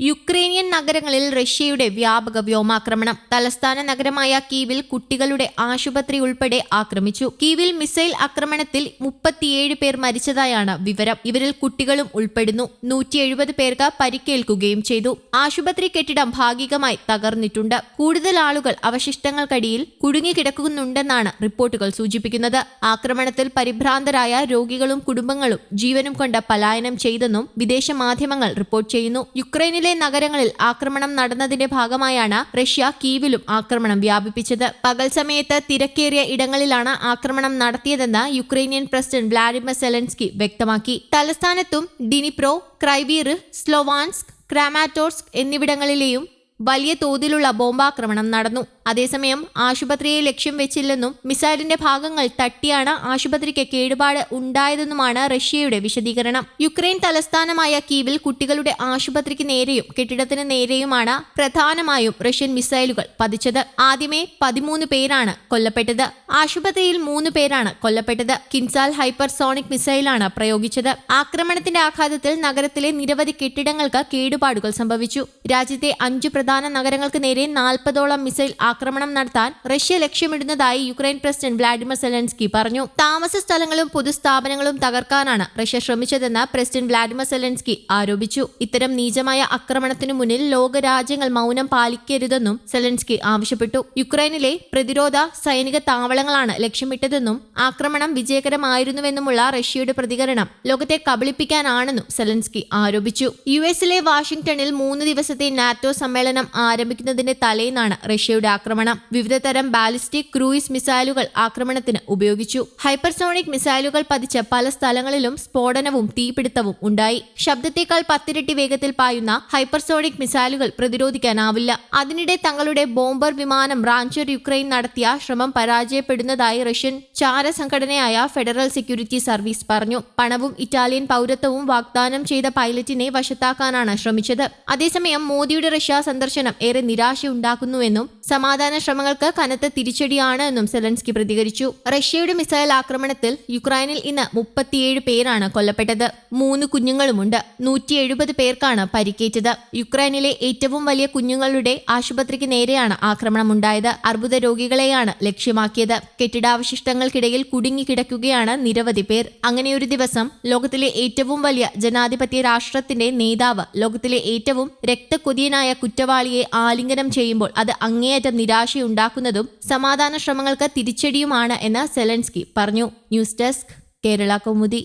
Ukrainian നഗരങ്ങളിൽ റഷ്യയുടെ വ്യാപക വ്യോമാക്രമണം. തലസ്ഥാന നഗരമായ കീവിൽ കുട്ടികളുടെ ആശുപത്രി ഉൾപ്പെടെ ആക്രമിച്ചു. കീവിൽ മിസൈൽ ആക്രമണത്തിൽ മുപ്പത്തിയേഴ് പേർ മരിച്ചതായാണ് വിവരം. ഇവരിൽ കുട്ടികളും ഉൾപ്പെടുന്നു. നൂറ്റി എഴുപത് പേർക്ക് പരിക്കേൽക്കുകയും ചെയ്തു. ആശുപത്രി കെട്ടിടം ഭാഗികമായി തകർന്നിട്ടുണ്ട്. കൂടുതൽ ആളുകൾ അവശിഷ്ടങ്ങൾക്കടിയിൽ കുടുങ്ങിക്കിടക്കുന്നുണ്ടെന്നാണ് റിപ്പോർട്ടുകൾ സൂചിപ്പിക്കുന്നത്. ആക്രമണത്തിൽ പരിഭ്രാന്തരായ രോഗികളും കുടുംബങ്ങളും ജീവനും കൊണ്ട് പലായനം ചെയ്തെന്നും വിദേശ മാധ്യമങ്ങൾ റിപ്പോർട്ട് ചെയ്യുന്നു. യുക്രൈനിലെ നഗരങ്ങളിൽ ആക്രമണം നടന്നതിന്റെ ഭാഗമായാണ് റഷ്യ കീവിലും ആക്രമണം വ്യാപിപ്പിച്ചത്. പകൽ സമയത്ത് തിരക്കേറിയ ഇടങ്ങളിലാണ് ആക്രമണം നടത്തിയതെന്ന് യുക്രൈനിയൻ പ്രസിഡന്റ് വ്ളാഡിമിർ സെലൻസ്കി വ്യക്തമാക്കി. തലസ്ഥാനത്തും ഡിനിപ്രോ ക്രൈവീർ സ്ലോവാൻസ്ക് ക്രാമാറ്റോർസ്ക് എന്നിവിടങ്ങളിലെയും വലിയ തോതിലുള്ള ബോംബാക്രമണം നടന്നു. അതേസമയം ആശുപത്രിയെ ലക്ഷ്യം വെച്ചില്ലെന്നും മിസൈലിന്റെ ഭാഗങ്ങൾ തട്ടിയാണ് ആശുപത്രിക്ക് കേടുപാട് ഉണ്ടായതെന്നുമാണ് റഷ്യയുടെ വിശദീകരണം. യുക്രൈൻ തലസ്ഥാനമായ കീവിൽ കുട്ടികളുടെ ആശുപത്രിക്ക് നേരെയും കെട്ടിടത്തിന് നേരെയുമാണ് പ്രധാനമായും റഷ്യൻ മിസൈലുകൾ പതിച്ചത്. ആദ്യമേ പതിമൂന്ന് പേരാണ് കൊല്ലപ്പെട്ടത്. ആശുപത്രിയിൽ മൂന്ന് പേരാണ് കൊല്ലപ്പെട്ടത്. കിൻസാൽ ഹൈപ്പർസോണിക് മിസൈലാണ് പ്രയോഗിച്ചത്. ആക്രമണത്തിന്റെ ആഘാതത്തിൽ നഗരത്തിലെ നിരവധി കെട്ടിടങ്ങൾക്ക് കേടുപാടുകൾ സംഭവിച്ചു. രാജ്യത്തെ അഞ്ച് പ്രധാന നഗരങ്ങൾക്ക് നേരെ നാൽപ്പതോളം മിസൈൽ ആക്രമണം നടത്താൻ റഷ്യ ലക്ഷ്യമിടുന്നതായി യുക്രൈൻ പ്രസിഡന്റ് വ്ളാഡിമിർ സെലൻസ്കി പറഞ്ഞു. താമസ സ്ഥലങ്ങളും പൊതുസ്ഥാപനങ്ങളും തകർക്കാനാണ് റഷ്യ ശ്രമിച്ചതെന്ന് പ്രസിഡന്റ് വ്ളാഡിമിർ സെലൻസ്കി ആരോപിച്ചു. ഇത്തരം നീചമായ ആക്രമണത്തിനു മുന്നിൽ ലോകരാജ്യങ്ങൾ മൗനം പാലിക്കരുതെന്നും സെലൻസ്കി ആവശ്യപ്പെട്ടു. യുക്രൈനിലെ പ്രതിരോധ സൈനിക താവളങ്ങളാണ് ലക്ഷ്യമിട്ടതെന്നും ആക്രമണം വിജയകരമായിരുന്നുവെന്നുമുള്ള റഷ്യയുടെ പ്രതികരണം ലോകത്തെ കബളിപ്പിക്കാനാണെന്നും സെലൻസ്കി ആരോപിച്ചു. യു എസിലെ വാഷിംഗ്ടണിൽ മൂന്ന് ദിവസത്തെ നാറ്റോ സമ്മേളനം ആരംഭിക്കുന്നതിന്റെ തലേന്നാണ് റഷ്യയുടെ ആക്രമണം. വിവിധ തരം ബാലിസ്റ്റിക് ക്രൂയിസ് മിസൈലുകൾ ആക്രമണത്തിന് ഉപയോഗിച്ചു. ഹൈപ്പർസോണിക് മിസൈലുകൾ പതിച്ച പല സ്ഥലങ്ങളിലും സ്ഫോടനവും തീപിടുത്തവും ഉണ്ടായി. ശബ്ദത്തേക്കാൾ പത്തിരട്ടി വേഗത്തിൽ പായുന്ന ഹൈപ്പർസോണിക് മിസൈലുകൾ പ്രതിരോധിക്കാനാവില്ല. അതിനിടെ തങ്ങളുടെ ബോംബർ വിമാനം റാഞ്ചർ യുക്രൈൻ നടത്തിയ ശ്രമം പരാജയപ്പെടുന്നതായി റഷ്യൻ ചാര സംഘടനയായ ഫെഡറൽ സെക്യൂരിറ്റി സർവീസ് പറഞ്ഞു. പണവും ഇറ്റാലിയൻ പൗരത്വവും വാഗ്ദാനം ചെയ്ത പൈലറ്റിനെ വശത്താക്കാനാണ് ശ്രമിച്ചത്. അതേസമയം മോദിയുടെ റഷ്യ സന്ദർശനം ഏറെ നിരാശയുണ്ടാക്കുന്നുവെന്നും സമാധാന ശ്രമങ്ങൾക്ക് കനത്ത തിരിച്ചടിയാണ് എന്നും സെലൻസ്കി പ്രതികരിച്ചു. റഷ്യയുടെ മിസൈൽ ആക്രമണത്തിൽ യുക്രൈനിൽ ഇന്ന് മുപ്പത്തിയേഴ് പേരാണ് കൊല്ലപ്പെട്ടത്. മൂന്ന് കുഞ്ഞുങ്ങളുമുണ്ട്. നൂറ്റി എഴുപത് പേർക്കാണ് പരിക്കേറ്റത്. യുക്രൈനിലെ ഏറ്റവും വലിയ കുഞ്ഞുങ്ങളുടെ ആശുപത്രിക്ക് നേരെയാണ് ആക്രമണമുണ്ടായത്. അർബുദ രോഗികളെയാണ് ലക്ഷ്യമാക്കിയത്. കെട്ടിടാവശിഷ്ടങ്ങൾക്കിടയിൽ കുടുങ്ങിക്കിടക്കുകയാണ് നിരവധി പേർ. അങ്ങനെയൊരു ദിവസം ലോകത്തിലെ ഏറ്റവും വലിയ ജനാധിപത്യ രാഷ്ട്രത്തിന്റെ നേതാവ് ലോകത്തിലെ ഏറ്റവും രക്തക്കൊതിയനായ കുറ്റവാളിയെ ആലിംഗനം ചെയ്യുമ്പോൾ അത് അങ്ങേയറ്റം നിരാശയുണ്ടാക്കുന്നതും സമാധാന ശ്രമങ്ങൾക്ക് തിരിച്ചടിയുമാണ് എന്ന് സെലൻസ്കി പറഞ്ഞു. News desk Kerala Kaumudi.